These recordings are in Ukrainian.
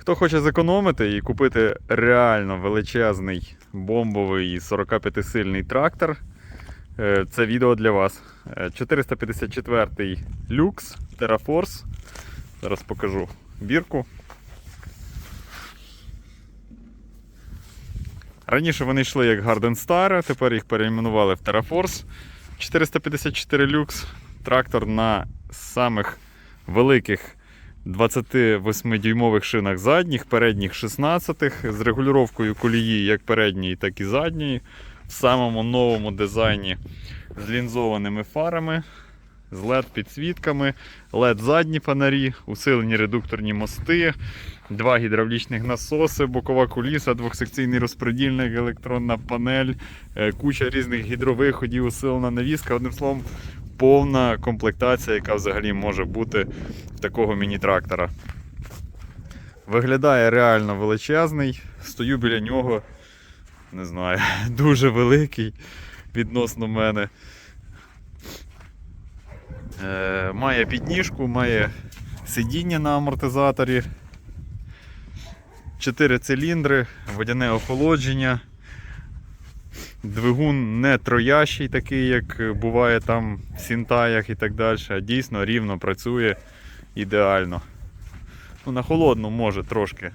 Хто хоче зекономити і купити реально величезний бомбовий 45-сильний трактор, е, це відео для вас. Е, 454 люкс TerraForce. Зараз покажу бірку. Раніше вони йшли як Garden Star, тепер їх перейменували в TerraForce. 454 люкс. Трактор на самих великих 28-дюймових шинах задніх, передніх 16-х, з регулюванням колії як передньої, так і задньої. В самому новому дизайні з лінзованими фарами, з LED підсвітками, LED задні фонарі, усилені редукторні мости, два гідравлічних насоси, бокова куліса, двохсекційний розподільник, електронна панель, е, куча різних гідровиходів, усилена навіска. Одним словом, повна комплектація, яка взагалі може бути в такого міні-трактора. Виглядає реально величезний. Стою біля нього, не знаю, дуже великий відносно мене. Е, має підніжку, має сидіння на амортизаторі, 4 циліндри, водяне охолодження. Двигун не троящий, такий, як буває там в Сінтаях і так далі, а дійсно рівно працює ідеально. Ну, на холодну може трошки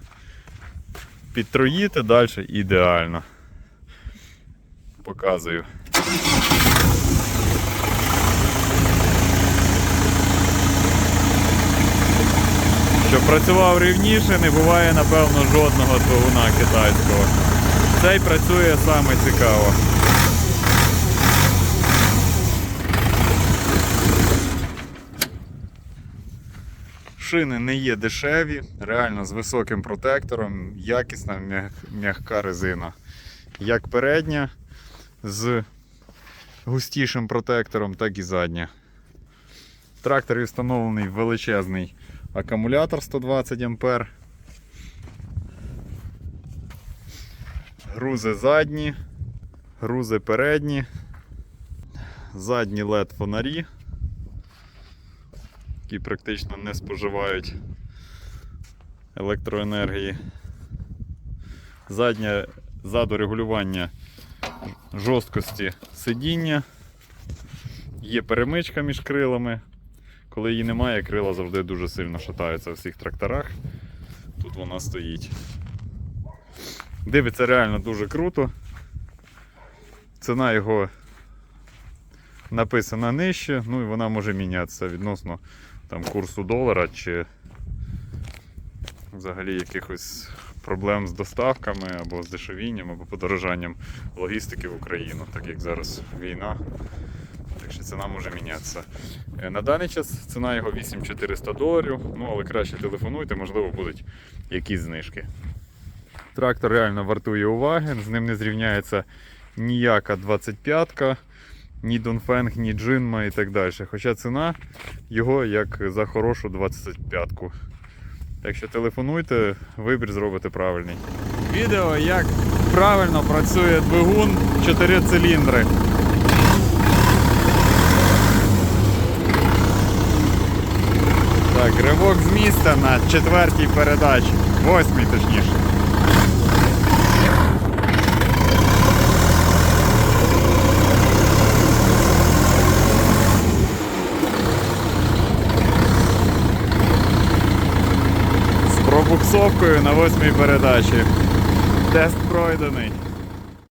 підтроїти, далі ідеально. Показую. Щоб працював рівніше, не буває, напевно, жодного двигуна китайського. Цей працює саме цікаво. Шини не є дешеві, реально з високим протектором, якісна м'ягка резина. Як передня з густішим протектором, так і задня. В тракторі встановлений величезний акумулятор 120 А. Грузи задні, грузи передні, задні LED фонарі, які практично не споживають електроенергії. Заднє ззаду регулювання жорсткості сидіння. Є перемичка між крилами. Коли її немає, крила завжди дуже сильно шатаються в всіх тракторах. Тут вона стоїть. Дивиться реально дуже круто. Ціна його написана нижче, ну і вона може мінятися відносно там, курсу долара чи взагалі якихось проблем з доставками або з дешевінням, або подорожанням логістики в Україну, так як зараз війна. Так що ціна може мінятися. Е, На даний час ціна його 8400 доларів, ну але краще телефонуйте, можливо, будуть якісь знижки. Трактор реально вартує уваги, з ним не зрівняється ніяка 25-ка, ні Донфенг, ні Джинма і так далі. Хоча ціна його як за хорошу 25-ку. Так що телефонуйте, вибір зробите правильний. Відео, як правильно працює двигун 4 циліндри. Так, ривок з місця на четвертій передачі. Восьмій точніше. З пробуксовкою на восьмій передачі. Тест пройдений.